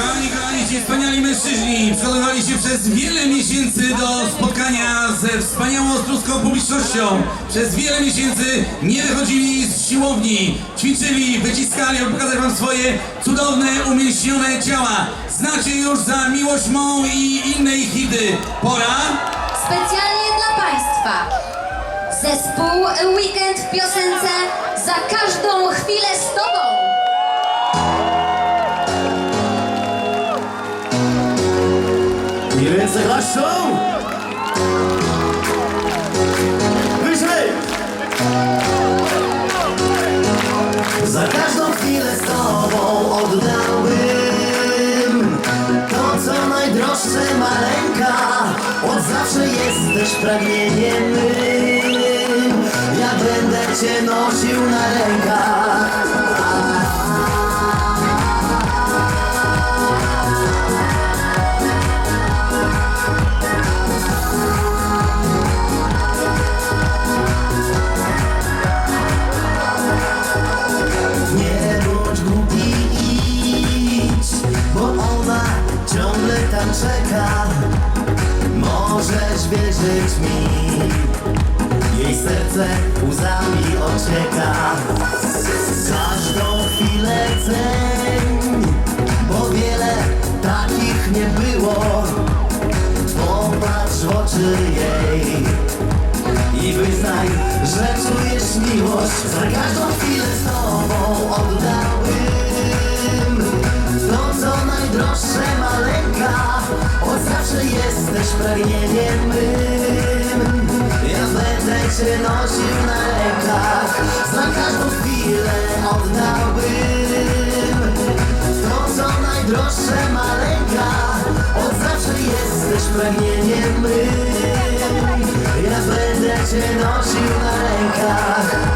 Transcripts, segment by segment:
Kochani, kochani, ci wspaniali mężczyźni przygotowali się przez wiele miesięcy do spotkania ze wspaniałą ostruską publicznością. Przez wiele miesięcy nie wychodzili z siłowni, ćwiczyli, wyciskali, aby pokazać wam swoje cudowne, umieśnione ciała. Znacie już za miłość mą i inne ich hity. Pora? Specjalnie dla Państwa. Zespół Weekend w piosence za każdą chwilę z Tobą. Wyżej! Za każdą chwilę z tobą oddałbym To co najdroższe maleńka. Od zawsze jesteś pragnieniem mym. Ja będę cię nosił na rękach tam czeka. Możesz wierzyć mi, jej serce łzami ocieka. Każdą chwilę ceń, bo wiele takich nie było. Popatrz w oczy jej i wyznaj, że czujesz miłość Za każdą chwilę z tobą oddałbym To co najdroższe jesteś pragnieniem mym Ja będę cię nosił na rękach Za każdą chwilę oddałbym. To co najdroższe maleńka Od zawsze jesteś pragnieniem mym ja będę cię nosił na rękach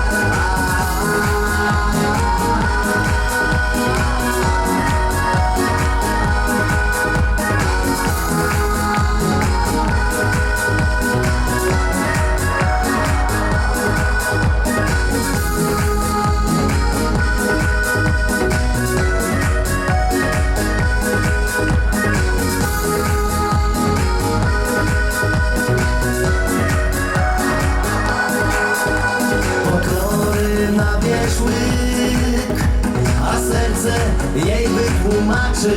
wytłumaczy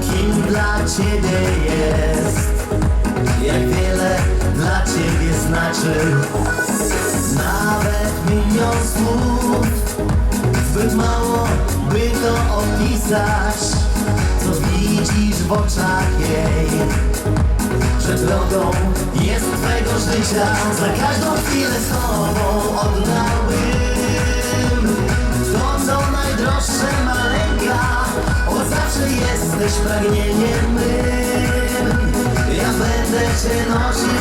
Kim dla ciebie jest. Jak wiele dla ciebie znaczy. Nawet milion słów Zbyt mało by to opisać. Co widzisz w oczach jej że drogą jest twego życia. Za każdą chwilę z tobą oddałbym To co najdroższe zawsze jesteś pragnieniem mym Ja będę cię nosił